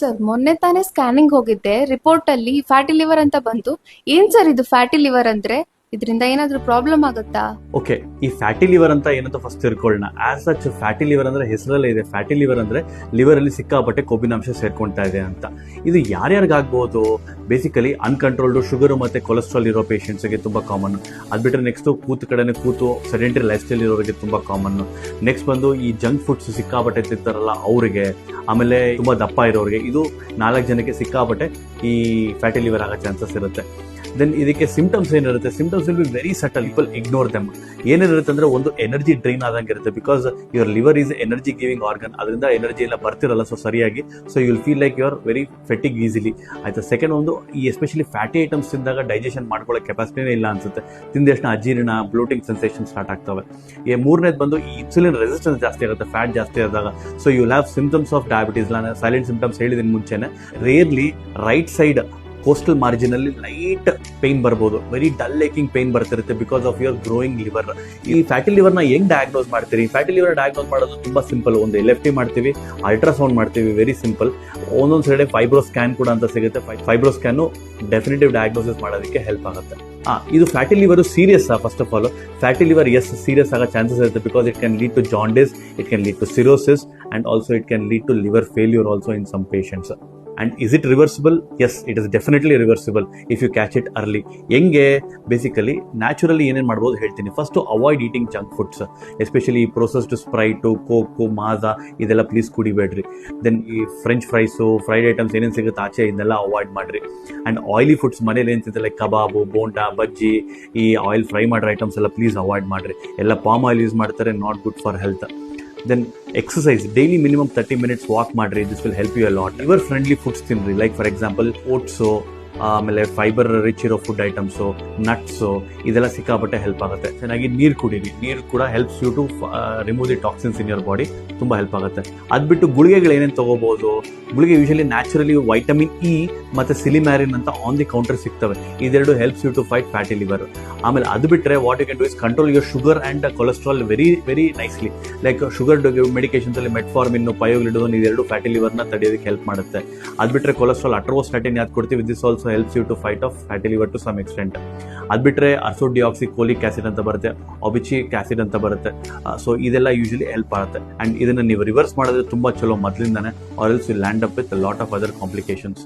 Sir, ಮೊನ್ನೆ ತಾನೇ scanning ಹೋಗಿದ್ದೆ. ರಿಪೋರ್ಟ್ ಅಲ್ಲಿ ಫ್ಯಾಟಿ ಲಿವರ್ ಅಂತ ಬಂತು. ಏನ್ ಸರ್ ಇದು ಫ್ಯಾಟಿ ಲಿವರ್ ಅಂದ್ರೆ? ಇದರಿಂದ ಏನಾದ್ರೂ ಪ್ರಾಬ್ಲಮ್ ಆಗುತ್ತಾ? ಓಕೆ ಈ ಫ್ಯಾಟಿ ಲಿವರ್ ಅಂತ ಏನಂತ ಫಸ್ಟ್ ತಿಳ್ಕೊಳ್ಳೋಣ. ಆಸ್ ಸಚ್ ಫ್ಯಾಟಿ ಲಿವರ್ ಅಂದ್ರೆ ಹೆಸರಲ್ಲೇ ಇದೆ. ಫ್ಯಾಟಿ ಲಿವರ್ ಅಂದ್ರೆ ಲಿವರ್ ಅಲ್ಲಿ ಸಿಕ್ಕಾಪಟ್ಟೆ ಕೊಬ್ಬಿನಾಂಶ ಸೇರ್ಕೊಂತಾ ಇದೆ ಅಂತ. ಇದು ಯಾರ್ಯಾರಿಗಾಗ್ಬೋದು? ಬೇಸಿಕಲಿ ಅನ್ಕಂಟ್ರೋಲ್ಡ್ ಶುಗರ್ ಮತ್ತೆ ಕೊಲೆಸ್ಟ್ರಾಲ್ ಇರೋ ಪೇಷಂಟ್ಸ್ಗೆ ತುಂಬಾ ಕಾಮನ್ ಅದು ಬಿಟ್ಟರೆ ನೆಕ್ಸ್ಟ್ ಕೂತು ಕಡೆನೆ ಕೂತು ಸೆಡೆಂಟರಿ ಲೈಫ್ ಸ್ಟೈಲ್ ಇರೋರಿಗೆ ತುಂಬಾ ಕಾಮನ್ ನೆಕ್ಸ್ಟ್ ಬಂದು ಈ ಜಂಕ್ ಫುಡ್ಸ್ ಸಿಕ್ಕಾಪಟ್ಟೆ ತಿಂತಾರಲ್ಲ ಅವರಿಗೆ, ಆಮೇಲೆ ತುಂಬಾ ದಪ್ಪ ಇರೋರಿಗೆ, ಇದು ನಾಲ್ಕು ಜನಕ್ಕೆ ಸಿಕ್ಕಾಪಟ್ಟೆ ಈ ಫ್ಯಾಟಿ ಲಿವರ್ ಆಗೋ ಚಾನ್ಸಸ್ ಇರುತ್ತೆ. ದೆನ್ ಇದಕ್ಕೆ ಸಿಂಪ್ಟಮ್ಸ್ ಏನಿರುತ್ತೆ? Symptoms will be very subtle people ignore them ಏನಿರುತ್ತೆ ಅಂದ್ರೆ ಒಂದು ಎನರ್ಜಿ ಡ್ರೈನ್ ಆದಂಗೆ ಇರುತ್ತೆ because your liver is energy giving organ ಅದರಿಂದ ಎನರ್ಜಿ ಎಲ್ಲ ಬರ್ತಿರಲ್ಲ ಸೊ ಸರಿಯಾಗಿ. So you will feel like your very fatigue easily ಆಯ್ತಾ ಸೆಕೆಂಡ್ ಒಂದು, ಈ ಎಸ್ಪೆಷಲಿ ಫ್ಯಾಟಿ ಐಟಮ್ಸ್ ತಿಂದಾಗ ಡೈಜೆಷನ್ ಮಾಡ್ಕೊಳ್ಳೋ ಕೆಪಾಸಿಟಿನೇ ಇಲ್ಲ ಅನ್ಸುತ್ತೆ. ತಿಂದಷ್ಟು ಅಜೀರ್ಣ ಬ್ಲೋಟಿಂಗ್ ಸೆನ್ಸೇಷನ್ ಸ್ಟಾರ್ಟ್ ಆಗ್ತವೆ. ಈ ಮೂರನೇದು ಬಂದು ಈ ಇನ್ಸುಲಿನ್ ರೆಸಿಸ್ಟೆನ್ಸ್ ಜಾಸ್ತಿ ಆಗುತ್ತೆ ಫ್ಯಾಟ್ ಜಾಸ್ತಿ ಆದಾಗ so you have symptoms of diabetes silent symptoms ಹೇಳಿದ್ದೀನಿ ಮುಂಚೆನೆ. Rarely right side costal margin ಅಲ್ಲಿ ಲೈಟ್ ಪೇನ್ ಬರ್ಬೋದು. Very dull aching pain ಬರ್ತಿರುತ್ತೆ because of your growing liver ಈ ಫ್ಯಾಟಿ ಲಿವರ್ನ ಹೆಂಗ್ ಡಯಾಗ್ನೋಸ್ ಮಾಡ್ತೀರಿ? ಫ್ಯಾಟಿ ಲಿವರ್ ಡಯಾಗ್ನೋಸ್ ಮಾಡೋದು ತುಂಬಾ ಸಿಂಪಲ್ ಒಂದು ಎಲ್ ಎಫ್ ಟಿ ಮಾಡ್ತೀವಿ ಅಲ್ಟ್ರಾಸೌಂಡ್ ಮಾಡ್ತೀವಿ ವೆರಿ ಸಿಂಪಲ್ ಒಂದೊಂದು ಸೈಡೆ ಫೈಬ್ರೋ ಸ್ಕ್ಯಾನ್ ಕೂಡ ಅಂತ ಸಿಗುತ್ತೆ. ಫೈಬ್ರೋ ಸ್ಕ್ಯಾನು ಡೆಫಿನೆಟಿವ್ ಡಯಾಗ್ನೋಸಿಸ್ ಮಾಡೋದಕ್ಕೆ ಹೆಲ್ಪ್ ಆಗುತ್ತೆ. ಆ, ಇದು fatty liver serious first of all fatty liver is serious ಆಗೋ ಚಾನ್ಸಸ್ ಇರುತ್ತೆ because it can lead to jaundice it can lead to cirrhosis and also it can lead to liver failure also in some patients and is it reversible yes it is definitely reversible if you catch it early ಹೆಂಗೆ? Basically naturally ಏನೇನು ಮಾಡ್ಬೋದು ಹೇಳ್ತೀನಿ. First avoid eating junk foods especially ಈ processed Sprite Coke Maaza ಇದೆಲ್ಲ please ಕುಡಿಬೇಡ್ರಿ. Then ಈ French fries fried items ಏನೇನು ಸಿಗುತ್ತೆ ಆಚೆ, ಇದನ್ನೆಲ್ಲ ಅವಾಯ್ಡ್ ಮಾಡಿರಿ. ಆ್ಯಂಡ್ ಆಯಿಲಿ ಫುಡ್ಸ್ ಮನೇಲಿ ಏನು ಲೈಕ್ ಕಬಾಬು, ಬೋಂಡಾ, ಬಜ್ಜಿ, ಈ ಆಯಿಲ್ ಫ್ರೈ ಮಾಡಿರೋ ಐಟಮ್ಸ್ ಎಲ್ಲ ಪ್ಲೀಸ್ ಅವಾಯ್ಡ್ ಮಾಡಿರಿ. ಎಲ್ಲ ಪಾಮ್ ಆಯಿಲ್ ಯೂಸ್ ಮಾಡ್ತಾರೆ not good for health then exercise daily minimum thirty minutes walk ಮಾಡ್ರಿ this will help you a lot liver friendly foods ತಿನ್ರಿ ಲೈಕ್ ಫಾರ್ ಎಕ್ಸಾಂಪಲ್ ಓಟ್ಸು ಆಮೇಲೆ fibre rich ಇರೋ food items nuts ಇದೆಲ್ಲ ಸಿಕ್ಕಾಪಟ್ಟೆ help ಆಗುತ್ತೆ. ಚೆನ್ನಾಗಿ ನೀರು ಕುಡೀರಿ. ನೀರು ಕೂಡ helps you to remove the toxins in your body ತುಂಬ ಹೆಲ್ಪ್ ಆಗುತ್ತೆ. ಅದು ಬಿಟ್ಟು ಗುಳಿಗೆಗಳು ಏನೇನು ತಗೋಬಹುದು ಗುಳಿಗೆ ಯೂಶಲಿ ನ್ಯಾಚುರಲಿ ವೈಟಮಿನ್ ಇ ಮತ್ತು ಸಿಲಿಮ್ಯಾರಿನ್ ಅಂತ ಆನ್ ದಿ ಕೌಂಟರ್ ಸಿಗ್ತವೆ. ಇದೆರಡು helps you to fight fatty liver ಆಮೇಲೆ ಅದು ಬಿಟ್ಟರೆ what you can do is control your sugar and cholesterol very very nicely like sugar medications ಅಲ್ಲಿ ಮೆಟ್ಫಾರ್ಮಿನ್ ಪಯೋಗ್ಲಿಡೋನ್ ಇದೆರಡು fatty ಲಿವರ್ನ ತಡೆಯೋದಕ್ಕೆ help ಮಾಡುತ್ತೆ. ಅದು ಬಿಟ್ಟರೆ ಕೊಲೆಸ್ಟ್ರಾಲ್ ಅಟ್ರೋಸ್ಟಾಟಿನ್ ಯಾವ್ದು ಕೊಡ್ತೀವಿ? This also helps you to fight off fatty liver to some extent ಅದು ಬಿಟ್ಟರೆ ಅರ್ಸೋಡಿಯಾಕ್ಸಿ colic acid ಅಂತ ಬರುತ್ತೆ ಒಬಿಚಿಕ್ ಆಸಿಡ್ ಅಂತ ಬರುತ್ತೆ. ಸೊ ಇದೆಲ್ಲ ಯೂಶಲಿ ಹೆಲ್ಪ್ ಆಗುತ್ತೆ. ಆ್ಯಂಡ್ ಇದನ್ನು ನೀವು ರಿವರ್ಸ್ ಮಾಡಿದ್ರೆ ತುಂಬ ಚಲೋ ಮೊದಲಿಂದಾನೆ or else you land up with lot of other complications